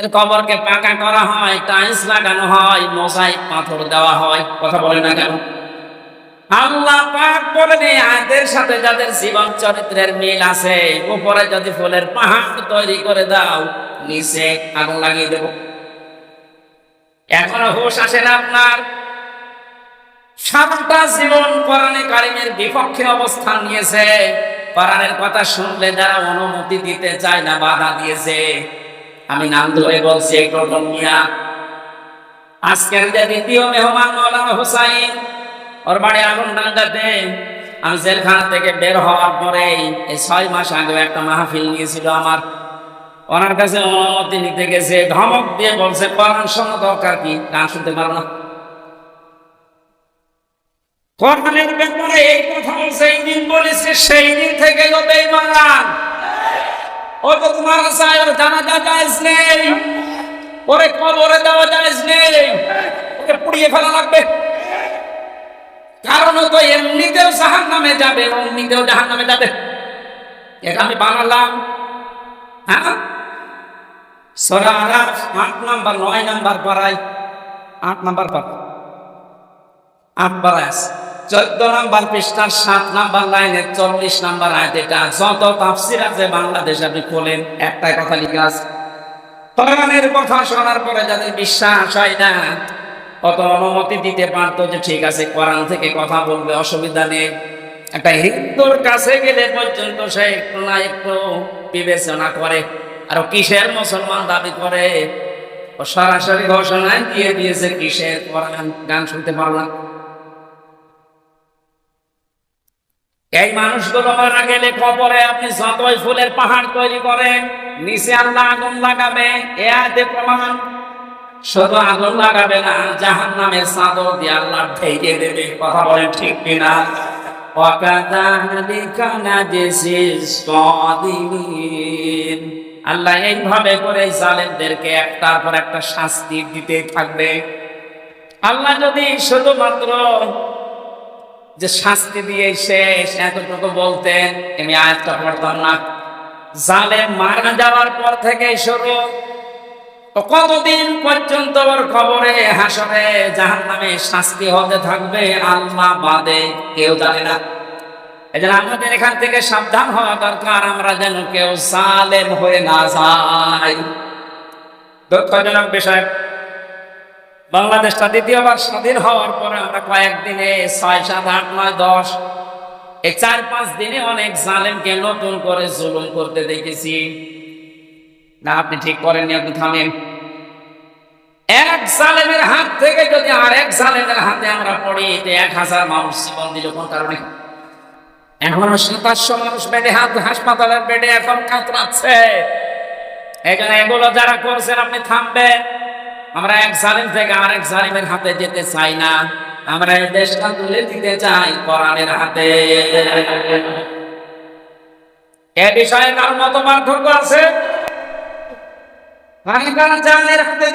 এর কবরকে পাকা করা হয়, টাইলস লাগানো হয় মশাই পাথর দেওয়া হয়, কথা বলে না কেন? আল্লাহ পাক বলেন এই আয়াতের সাথে যাদের জীবন চরিত্রের মিল আছে, উপরে যদি ফুলের পাহাড় তৈরি করে দাও, নিচে আগুন লাগিয়ে দেব। এখনও হুশ আসে না আপনার? সারাটা জীবন কোরআনে কারিমের বিপক্ষে অবস্থান নিয়েছে, কোরআনের কথা শুনলে যারা অনুমতি দিতে চায় না, বাধা দিয়েছে। আমি নাম ধরে বলছি টোটন মিয়া আজকের যে দ্বিতীয় মেহমান মৌলানা হুসাইন, ওর বাড়ি আগুন ডাঙ্গাতে আমি জেলখানা থেকে বের হওয়ার পরে এই ছয় মাস আগে একটা মাহফিল নিয়েছিল আমার। ওনার কাছে অনুমতি নিতে গেছে, ধমক দিয়ে বলছে কোরআন শোনা দরকার কি? গান শুনতে পারো না। কোরআনের ব্যাপারে এই কথা সেই দিন বলেছে, সেই দিন থেকে ও বেঈমান। ও তো তোমার চাই ওর জানাজা জায়েজ নেই। ওরে কবরে দেওয়া জায়েজ নেই। ওকে পুড়িয়ে ফেলা লাগবে। কারণ তো এমনিতেও জাহান নামে যাবে এমনিতেও জাহান নামে যাবে। এটা আমি বানালাম। হ্যাঁ? সোরা আট নাম্বার, নয় নাম্বার পাড়ায়, আট নাম্বার পাড়া, আট পাড়ায় আছে। চোদ্দ নাম্বার পৃষ্ঠার সাত নাম্বার লাইনের চল্লিশ নাম্বার আয়াত এটা যত তাফসির আছে বাংলাদেশ আপনি খোলেন একটাই কথা লিখে আছে কোরআনের কথা শোনার পরে যাদের বিশ্বাস হয় না কত অনুমতি দিতে পারতো যে ঠিক আছে, কোরআন থেকে কথা বলবে, অসুবিধা নেই। একটা হিন্দুর কাছে গেলে পর্যন্ত সে একটু না একটু বিবেচনা করে। আর কিসের মুসলমান দাবি করে? ও সরাসরি ঘোষণায় দিয়ে দিয়েছে কিসের কোরআন? গান শুনতে পারলাম। এই মানুষগুলো মারা গেলে কবরে আপনি যতই ফুলের পাহাড় তৈরি করেন, নিচে আল্লাহ আগুন লাগাবে, এ আয়াতে প্রমাণ। শুধু আগুন লাগাবে না জাহান নামে চাদর দিয়ে আল্লাহ ঢেকে দেবে, কথা বলে ঠিক কিনা? আল্লাহ এইভাবে করে জালেমদেরকে একটার পর একটা শাস্তি দিতে থাকবে আল্লাহ যদি শুধুমাত্র যে শাস্তি দিয়ে শেষ এতটুকু বলতেন আমি আয়াতটা পড়তাম না। জালেম মারা যাওয়ার পর থেকে শুরু। কতদিন পর্যন্ত ওর খবরে হাসরে জাহান নামে শাস্তি হতে থাকবে, আল্লাহ বাদে কেউ জানে না। এই জন্য আমাদের এখান থেকে সাবধান হওয়া দরকার, আমরা যেন কেউ সালেম হয়ে না যাই। দুঃখজনক বিষয়। বাংলাদেশটা দ্বিতীয়বার স্বাধীন হওয়ার পরে আমরা কয়েকদিনে ছয়, সাত, আট, নয়, দশ, এই চার, পাঁচ দিনে অনেক জালেমকে নতুন করে জুলুম করতে দেখেছি। না, আপনি ঠিক করেননি, আপনি থামেন। এক জালেমের হাত থেকে যদি আর এক জালেমের হাতে আমরা পড়ি এক হাজার মানুষ জীবন দিল, কোন কারণে। এখনও সাতাশশো মানুষ বেডে হাত, হাসপাতালের বেডে এখন কাতরাচ্ছে। এখানে এগুলো যারা করছেন, আপনি থামবেন। আমরা এক জালিম থেকে আর আরেক জালিমের হাতে যেতে চাই না। আমরা এই দেশটা তুলে দিতে চাই কোরআনের হাতে। এ বিষয়ে কার মত পার্থক্য আছে হাতে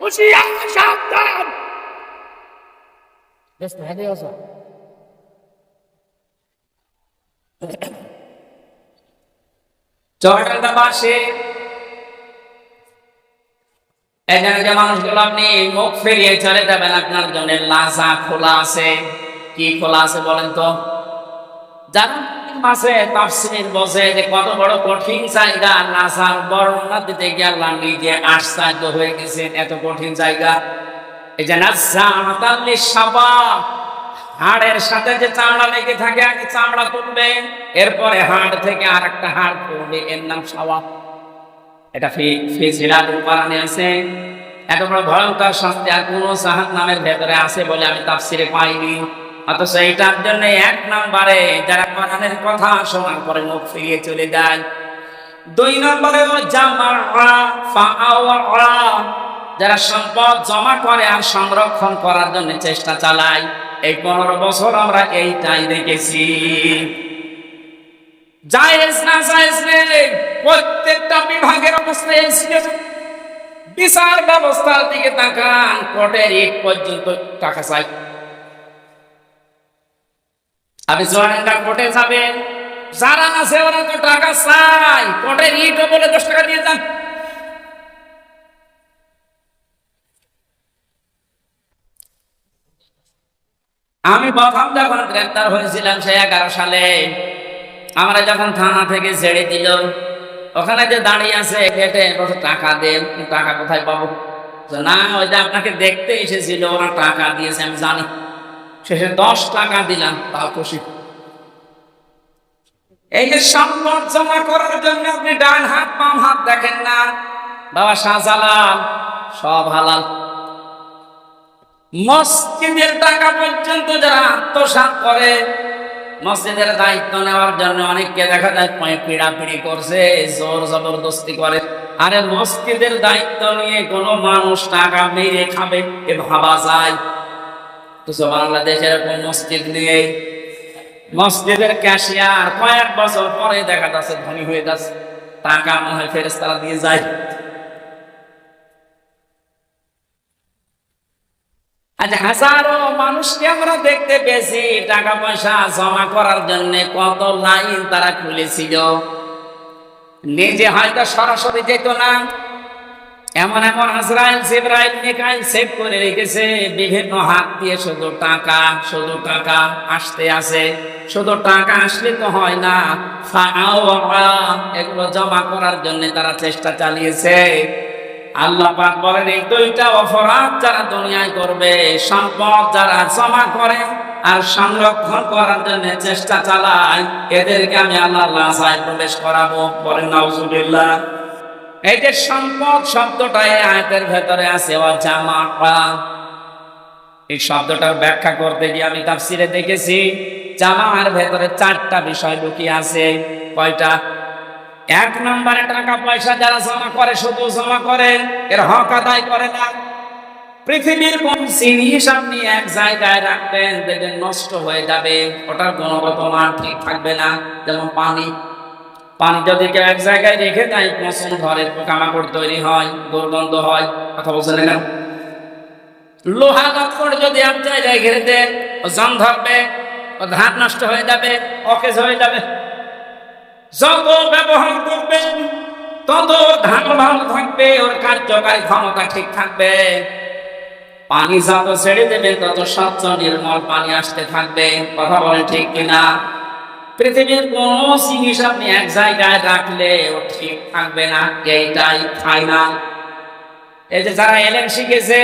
হুশিয়ার সাবধান বেশ ভালো আছো চরকান্দাবাসী এখানে যে মানুষগুলো আপনি মুখ ফিরিয়ে চলে যাবেন আপনার জন্য লাজা খোলা আছে কি খোলা আছে বলেন তো জানেন মাসে তাফসির বসে যে কত বড় কঠিন জায়গা নাসার বর্ণনা দিতে গিয়ে আল্লাহ নিজে আশ্চর্য হয়ে গেছেন এত কঠিন জায়গা। এই যে নাসালি সাবা, হাড়ের সাথে যে চামড়া লেগে থাকে, আগে চামড়া তুলবে এরপরে হাড় থেকে আর একটা হাড় তুলবে এর নাম সাওয়া এটা ফিজিরাল উপারানে আছে। এত বড় ভয়ঙ্কর শাস্তি আর কোন জাহান নামের ভেতরে আছে বলে আমি তাফসিরে পাইনি। অথচ এইটার জন্য এক নম্বরে যারা কোরআনের কথা শোনার পরে মুখ ফিরিয়ে চলে যায়। দুই নম্বরে যারা সম্পদ জমা করে আর সংরক্ষণ করার জন্য চেষ্টা চালায়। এই পনেরো বছর আমরা এইটাই দেখেছি। জায়েজ না জায়েজ প্রত্যেকটা বিভাগের অবস্থা এই ছিল। বিচার ব্যবস্থার দিকে তাকান, কোর্টের ইট পর্যন্ত টাকা চাই। আপনি জয়েন্টটা কোর্টে যাবেন যারা আছে ওরা তো টাকা চাই কোর্টের ইটও বলে দশ টাকা দিয়ে যান। আমি প্রথম যখন গ্রেপ্তার হয়েছিলাম সে এগারো সালে, আমরা যখন থানা থেকে ছেড়ে দিল, ওখানে যে দাঁড়িয়ে আছে, গেটে টাকা দেন টাকা কোথায় পাবো? না, ওই যে আপনাকে দেখতে এসেছিল, ওরা টাকা দিয়েছে, আমি জানি। শেষে দশ টাকা দিলাম, তাও খুশি। এই যে সম্পদ জমা করার জন্য আপনি ডান হাত, বাম হাত দেখেন না। বাবা শাহজালাল, সব হালাল। মসজিদের টাকা পর্যন্ত যারা আত্মসাৎ করে, মসজিদের দায়িত্ব নেওয়ার জন্য অনেককে দেখা যায় পিড়াপিড়ি করছে, জোর জবরদস্তি করে। আরে মসজিদের দায়িত্ব নিয়ে কোনো মানুষ টাকা মেরে খাবে, এ ভাবা যায়। মসজিদ নিয়ে মসজিদের ক্যাশিয়ার কয়েক বছর পরে দেখা যাচ্ছে ধনী হয়ে যাচ্ছে। টাকা মনে হয় ফেরেস্তারা দিয়ে যায়। আজ হাজারো মানুষকে আমরা দেখতে পেয়েছি টাকা পয়সা জমা করার জন্য কত লাইন তারা খুলেছিল। নিজে হয়তো সরাসরি যেত না। এমন এমন আজরাইল জিব্রাইল মিকাইল সেভ করে রেখেছে। বিভিন্ন হাত দিয়ে শুধু টাকা শুধু টাকা আসতে আসে শুধু টাকা আসলে তো হয় না। এগুলো জমা করার জন্য তারা চেষ্টা চালিয়েছে। আল্লাহ পাক বলেন, এই দুইটা অপরাধ যারা দুনিয়ায় করবে, সম্পদ যারা জমা করে আর সংরক্ষণ করার জন্য চেষ্টা চালায়, এদেরকে আমি আল্লাহ লাসায় প্রবেশ করাবো। বলেন, নাউজুবিল্লাহ। এই যে সম্পদ শব্দটা এই আয়াতের ভেতরে আছে ও জামা। এই শব্দটার ব্যাখ্যা করতে গিয়ে আমি তাফসিরে দেখেছি, জামার ভেতরে চারটা বিষয় লুকিয়ে আছে। কয়টা? এক নম্বরে টাকা পয়সা যারা জমা করে, শুধু জমা করে, এর হক আদায় করে না। পৃথিবীর কোন সিন হিসাব নিয়ে এক জায়গায় রাখবেন দেখবেন নষ্ট হয়ে যাবে, ওটার গুণগত মান ঠিক থাকবে না, যেমন পানি। পানি যদি কেউ এক জায়গায় রেখে দেয় মৌসুম ধরে পোকামাকড় তৈরি হয় দুর্গন্ধ হয়, কথা বলছেন না? লোহা কাপড় যদি এক জায়গায় ঘিরে দেন ও ধরবে, ও ধান নষ্ট হয়ে যাবে, অকেজ হয়ে যাবে। যত ব্যবহার করবেন তত ধান ভালো থাকবে, ওর কার্যকারী ক্ষমতা ঠিক থাকবে। পানি যত ছেড়ে দেবে, তত স্বচ্ছ নির্মল পানি আসতে থাকবে, কথা বলে ঠিক কিনা? পৃথিবীর কোন জিনিস আপনি এক জায়গায় রাখলে ও ঠিক থাকবে না, এইটাই ফাইনাল এই যে যারা এলেম শিখেছে,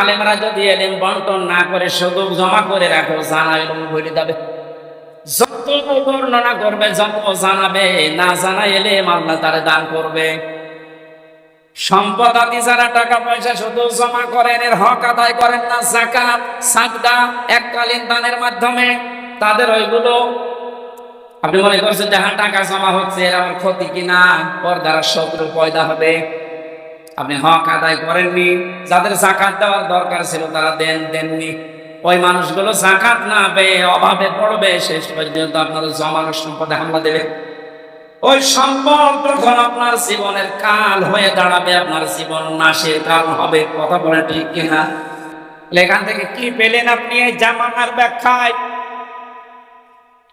আলেমরা যদি এলেম বন্টন না করে শুধু জমা করে রাখো, জানা এলম ভরে যাবে। যত বর্ণনা করবে, যত জানাবে, না জানা এলে আল্লাহ তারে দান করবে। সম্পদ আদি যারা টাকা পয়সা শুধু জমা করেন, এর হক আদায় করেন না, জাকাত সাকদা এককালীন দানের মাধ্যমে, তাদের ওইগুলো আপনি মনে করছেন যে হ্যাঁ টাকা জমা হচ্ছে, এর আমার ক্ষতি কিনা পর দ্বারা শত্রু পয়দা হবে? আপনি হক আদায় করেননি। যাদের জাকাত দেওয়ার দরকার ছিল, তারা দেন, দেননি। ওই মানুষগুলো জাকাত না পেয়ে অভাবে পড়বে, শেষ পর্যন্ত আপনার জমানো সম্পদে হামলা দেবে। ওই সম্পদ তখন আপনার জীবনের কাল হয়ে দাঁড়াবে, আপনার জীবন নাশের কারণ হবে, কথা বলে ঠিক কিনা? এখান থেকে কি পেলেন আপনি এই জামানার ব্যাখ্যায়?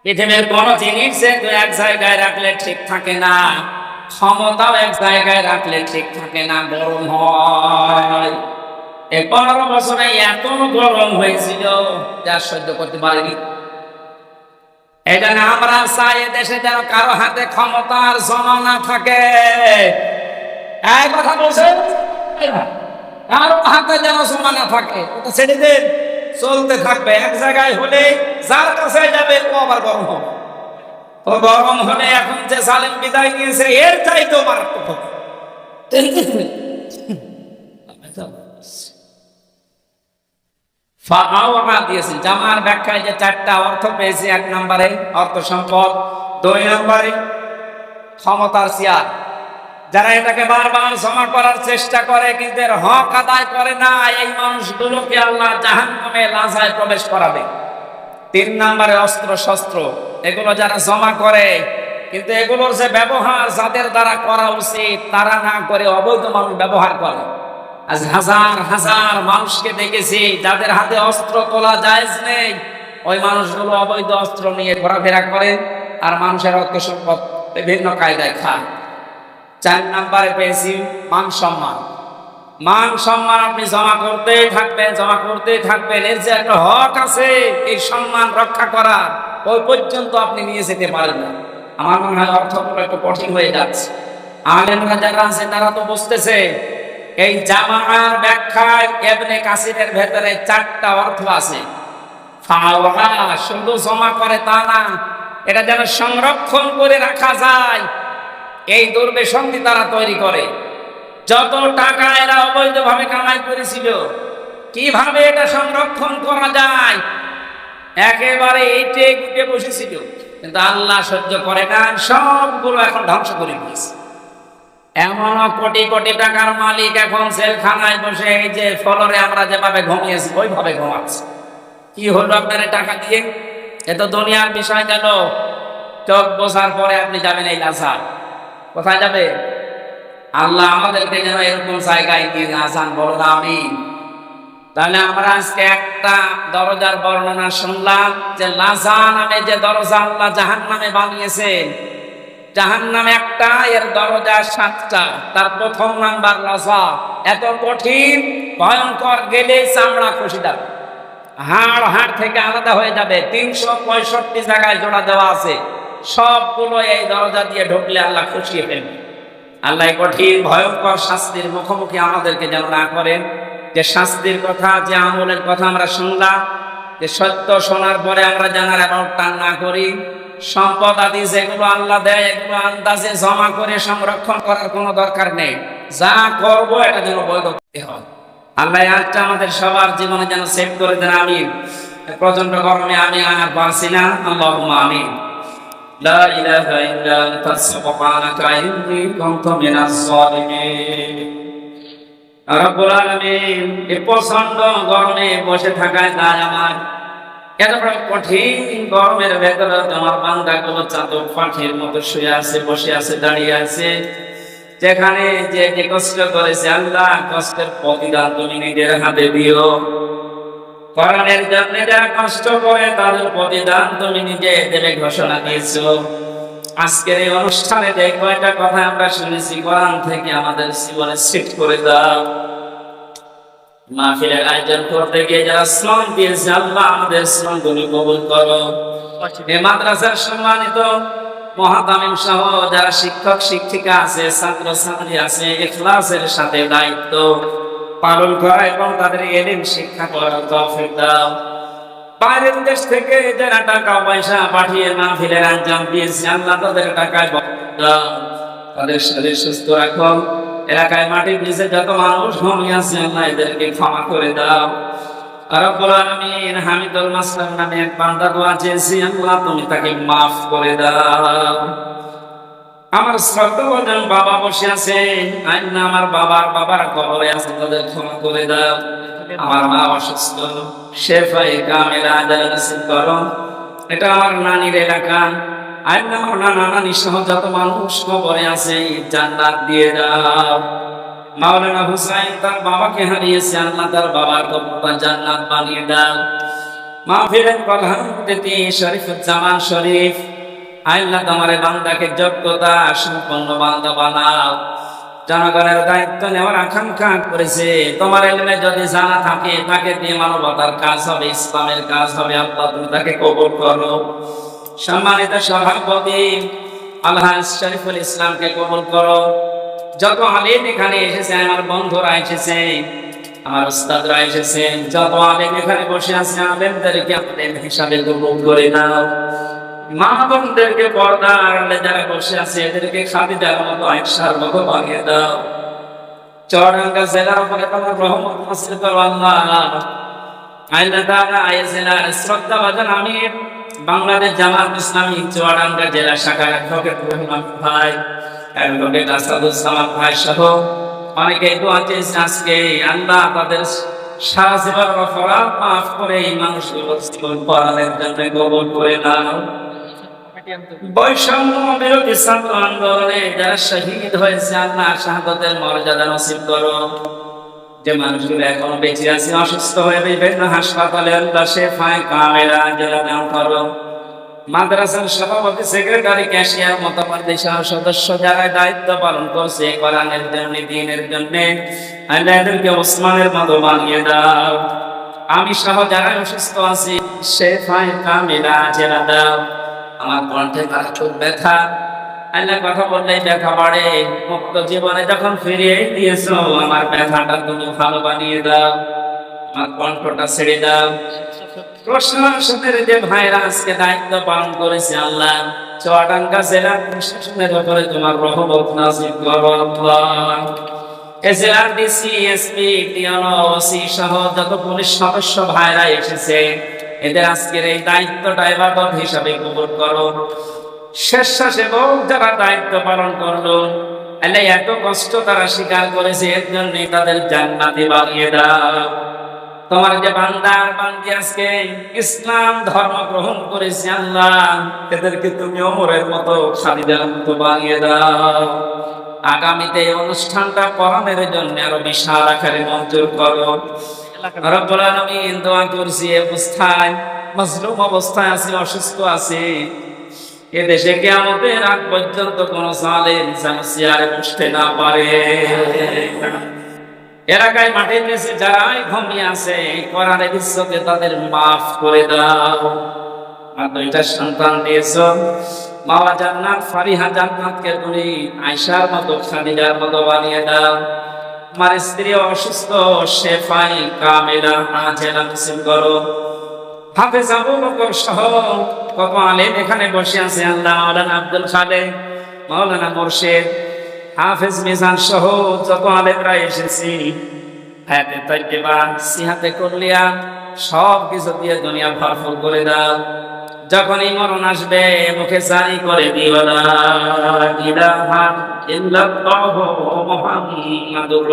পৃথিবীর কোন জিনিস দু এক জায়গায় রাখলে ঠিক থাকে না, ক্ষমতাও এক জায়গায় রাখলে ঠিক থাকে না, গরম হয়। এই পনেরো বছরে এত গরম হয়েছিল, যা সহ্য করতে পারিনি। এটা আমরা চাই দেশে যেন কারও হাতে ক্ষমতার জমা না থাকে। কথা বলছেন? কারও হাতে যেন জমা না থাকে। ওটা ছেড়ে দেন। চলতে থাকবে এক জায়গায় হলে যার কাছে যাবে ও আবার গরম হবে। ও গরম হলে এখন যে সালেম বিদায় নিয়েছে এর চাইতেও মারাত্মক হবে। ফাআওয়া দিয়েছে। জামার ব্যাখ্যায় যে চারটা অর্থ পেয়েছে এক নম্বরে অর্থ সম্পদ দুই নম্বরে ক্ষমতার চেয়ার। যারা এটাকে বারবার জমা করার চেষ্টা করে কিন্তু হক আদায় করে না, এই মানুষগুলোকে আল্লাহ জাহান্নামে লাজায় প্রবেশ করাবে। তিন নম্বরে অস্ত্র শস্ত্র এগুলো যারা জমা করে, কিন্তু এগুলোর যে ব্যবহার যাদের দ্বারা করা উচিত, তারা না করে অবৈধ মানুষ ব্যবহার করে। আজ হাজার হাজার মানুষকে দেখেছি, যাদের হাতে অস্ত্র তোলা যায় নেই, ওই মানুষগুলো অবৈধ অস্ত্র নিয়ে ঘোরাফেরা করে, আর মানুষের অর্থ সম্পদ বিভিন্ন কায়দায় খায়। চার নাম্বারে পেয়েছি মান সম্মান। মান সম্মান আপনি জমা করতেই থাকবেন, জমা করতেই থাকবেন। এর যে একটা হক আছে, এই সম্মান রক্ষা করার, ওই পর্যন্ত আপনি নিয়ে যেতে পারেন না। আমার মনে হয় অর্থগুলো একটু কঠিন হয়ে যাচ্ছে। আলেমরা যারা আছে তারা তো বুঝতেছে, এই জামার ব্যাখ্যায় এবনে কাসিরের ভেতরে চারটা অর্থ আছে। শুধু জমা করে তা না, এটা যেন সংরক্ষণ করে রাখা যায় এই দুর্বেশন্দি তারা তৈরি করে। যত টাকা এরা অবৈধভাবে কামাই করেছিল, কীভাবে এটা সংরক্ষণ করা যায়? একেবারে এইটে গুটে বসেছিল। কিন্তু আল্লাহ সহ্য করে না, সবগুলো এখন ধ্বংস করে দিয়েছে। এমন কোটি কোটি টাকার মালিক এখন জেলখানায় বসে, এই যে ফলরে আমরা যেভাবে ঘুমিয়েছি, ওইভাবে ঘুমাচ্ছে। কি হলো আপনার টাকা দিয়ে? এ তো দুনিয়ার বিষয় গেল। চোখ বসার পরে আপনি যাবেন এই লাসার কোথায় যাবে? আল্লাহ আমাদেরকে যেন এরকম জায়গায় নিয়ে আসান বলো আমি তাহলে আমরা আজকে একটা দরজার বর্ণনা শুনলাম যে লাজা নামে যে দরজা আল্লাহ জাহান নামে বানিয়েছেন জাহান নামে একটা, এর দরজা সাতটা, তার প্রথম নাম্বার লাজা। এত কঠিন, ভয়ঙ্কর, গেলে চামড়া খুশি যাবে। হাড় হাড় থেকে আলাদা হয়ে যাবে। তিনশো পঁয়ষট্টি জায়গায় জোড়া দেওয়া আছে। সবগুলো এই দরজা দিয়ে ঢুকলে আল্লাহ খুশিয়ে ফেলবে। আল্লাহ কঠিন, ভয়ঙ্কর শাস্তির মুখোমুখি আমাদেরকে যেন না করেন। যে শাস্তির কথা, যে আমলের কথা আমরা শুনলাম, যে সত্য শোনার পরে আমরা জানার অ্যাবাউট টান না করি। সম্পদ আদি যেগুলো আল্লাহ দেয়, এগুলো আন্দাজে জমা করে সংরক্ষণ করার কোনো দরকার নেই। যা করব এটা যেন বৈধ হয়। আল্লাহ আজটা আমাদের সবার জীবনে যেন সেভ করে দেন আমি প্রচণ্ড গরমে আমি আর পারছি না। আল্লাহ আমিন। لا إله إلا أنت سبحانك إني كنت من الظالمين রব্বুল আলামিন এই প্রচন্ড গরমে বসে থাকায় তাই আমার এত বড় কঠিন গরমের ভেতরে তোমার বান্দা গুলো চাতক পাখির মতো শুয়ে আছে বসে আছে দাঁড়িয়ে আছে যেখানে যে যে কষ্ট করেছে আল্লাহ কষ্টের প্রতিদান তুমি নিজের হাতে দিও কোরআনের জন্য যারা কষ্ট করে তাদের প্রতিদান তুমি নিজে দেবে ঘোষণা দিয়েছ আজকের এই অনুষ্ঠানে যে কয়টা কথা আমরা শুনেছি, কোরআন থেকে আমাদের জীবনে সেট করে দাও। মাহফিলের আয়োজন করতে গিয়ে যারা শ্রম দিয়েছে, আল্লাহ আমাদের শ্রম কবুল করো। এই মাদ্রাসার সম্মানিত মহাতামিম সহ যারা শিক্ষক, শিক্ষিকা আছে ছাত্র ছাত্রী আছে, এখলাসের সাথে দায়িত্ব। পালন করা এবং তাদের এলিম শিক্ষা করার তৌফিক দাও। বাইরের দেশ থেকে যারা টাকা পয়সা পাঠিয়ে না ফিরে আঞ্জাম দিয়েছে, আল্লাহ তাদের টাকায় তাদের শরীর সুস্থ রাখো। এলাকায় মাটির নিচে যত মানুষ ঘুমিয়ে আছে, আল্লাহ এদেরকে ক্ষমা করে দাও। রব্বুল হামিদুল মাসলাম নামে এক আল্লাহ তুমি তাকে মাফ করে দাও। আমার শ্রদ্ধাভাজন বাবা বসে আছে আইন আমার বাবার বাবার কবরে আছে তাদের ক্ষমা করে দাও। আমার মা অসুস্থ। শেফাই কামের আদায় নসিব করো। এটা আমার নানির এলাকা। আইন আমার নানা নানি সহ যত মানুষ কবরে আছে, জান্নাত দিয়ে দাও। মাওলানা হুসাইন তার বাবাকে হারিয়েছে, আল্লাহ তার বাবার কবরটা জান্নাত বানিয়ে দাও। মা ফিরেন প্রধান অতিথি শরীফুজ্জামান শরীফ। আল্লাহ তোমার বান্দাকে যোগ্যতা, সম্পন্ন বান্দা বানাও। জনগণের দায়িত্ব নেওয়ার আকাঙ্ক্ষা করেছে। তোমার এলমে যদি জানা থাকে, তাকে দিয়ে মানবতার কাজ হবে, ইসলামের কাজ হবে, আল্লাহ তুমি তাকে কবুল করো। সম্মানিত সভাপতি, আল্লাহ শরীফুল ইসলামকে কবুল করো। যত আলিম এখানে এসেছে, আমার বন্ধুরা এসেছে, আমার উস্তাদরা এসেছে, যত আলিম এখানে বসে আছে, আলেমদেরকে আলেম হিসাবে কবুল করে নাও। মা বোনদেরকে আড়ালে যারা বসে আছে, এদেরকে খাদি দেওয়ার মতো একসার মতো বানিয়ে দাও। চরঙ্গা জেলার উপরে তোমার রহমত নাসিল করো আজকে। আল্লাহ তাদের সারা জীবন অপরাধ করে এই মানুষগুলো জীবন পড়ানোর জন্য কবল করে নাও। বৈষম্য বিরোধী ছাত্র আন্দোলনে যারা শহীদ হয়েছে, আল্লাহ শাহাদতের মর্যাদা নসিব করো। যে মানুষগুলো এখনও বেঁচে আছে, অসুস্থ হয়ে বিভিন্ন হাসপাতালে, আল্লাহ শেফায় কামেরা যারা নাম করো। মাদ্রাসার সভাপতি, সেক্রেটারি, ক্যাশিয়ার সহ সদস্য যারা দায়িত্ব পালন করছে কোরআনের জন্য দিনের জন্য, আল্লাহ ওসমানের মতো বানিয়ে দাও। আমি সহ যারা অসুস্থ আছি, শেফায় কামেরা জেলা দাও। আমার কণ্ঠে খুব ব্যথা। কথা ব্যথা বাড়ে। মুক্ত জীবনে আমার ব্যথাটা তুমি ভালো বানিয়ে দাও। আমার কণ্ঠটা ছেড়ে দাও। ভাইরা আজকে দায়িত্ব পালন করেছে আল্লাহ তোমার রহমত করো সহ যত পুলিশ সদস্য ভাইরা এসেছে এদের আজকের এই দায়িত্বটা এবাদত হিসাবে কবুল করো। স্বেচ্ছাসেবক যারা দায়িত্ব পালন করল, আল্লাহ এত কষ্ট তারা স্বীকার করেছে, এর জন্য তাদের জান্নাতি বানিয়ে দাও। তোমার যে বান্দার বান্দি আজকে ইসলাম ধর্ম গ্রহণ করেছে আল্লাহ, এদেরকে তুমি অমরের মতো খালিদার মতো বানিয়ে দাও। আগামীতে এই অনুষ্ঠানটা করানোর জন্য আরও বিশাল আকারে মঞ্জুর করো। রব্বুল আলামিন দোয়া করছি অবস্থায় মজলুম অবস্থায় আছি, অসুস্থ আছি। এ দেশে কেয়ামতের আগ পর্যন্ত কোন সালেম চেয়ারে বসতে না পারে। এলাকায় মাটির নিচে যারাই ঘুমিয়ে আছে কোরআনে বিশ্বকে তাদের মাফ করে দাও। আর দুইটা সন্তান দিয়েছ মাওয়া জান্নাত, ফারিহা জান্নাতকে তুমি আয়সার মতো খাদিজার মতো বানিয়ে দাও। আমার স্ত্রী অসুস্থ, শেফাই কামেরা আজেলা নসিব করো। হাফেজ আবু বকর সহ কত আলেম এখানে বসে আছে, আল্লাহ মাওলানা আব্দুল খালেক, মাওলানা মোর্শেদ, হাফেজ মিজান সহ যত আলেমরা এসেছি। হাতে তৈবা সিহাতে করলিয়া সব কিছু দিয়ে দুনিয়া ভরপুর করে দাও। যখনই মরণ আসবে মুখে সারি করে মুহাম্মাদুর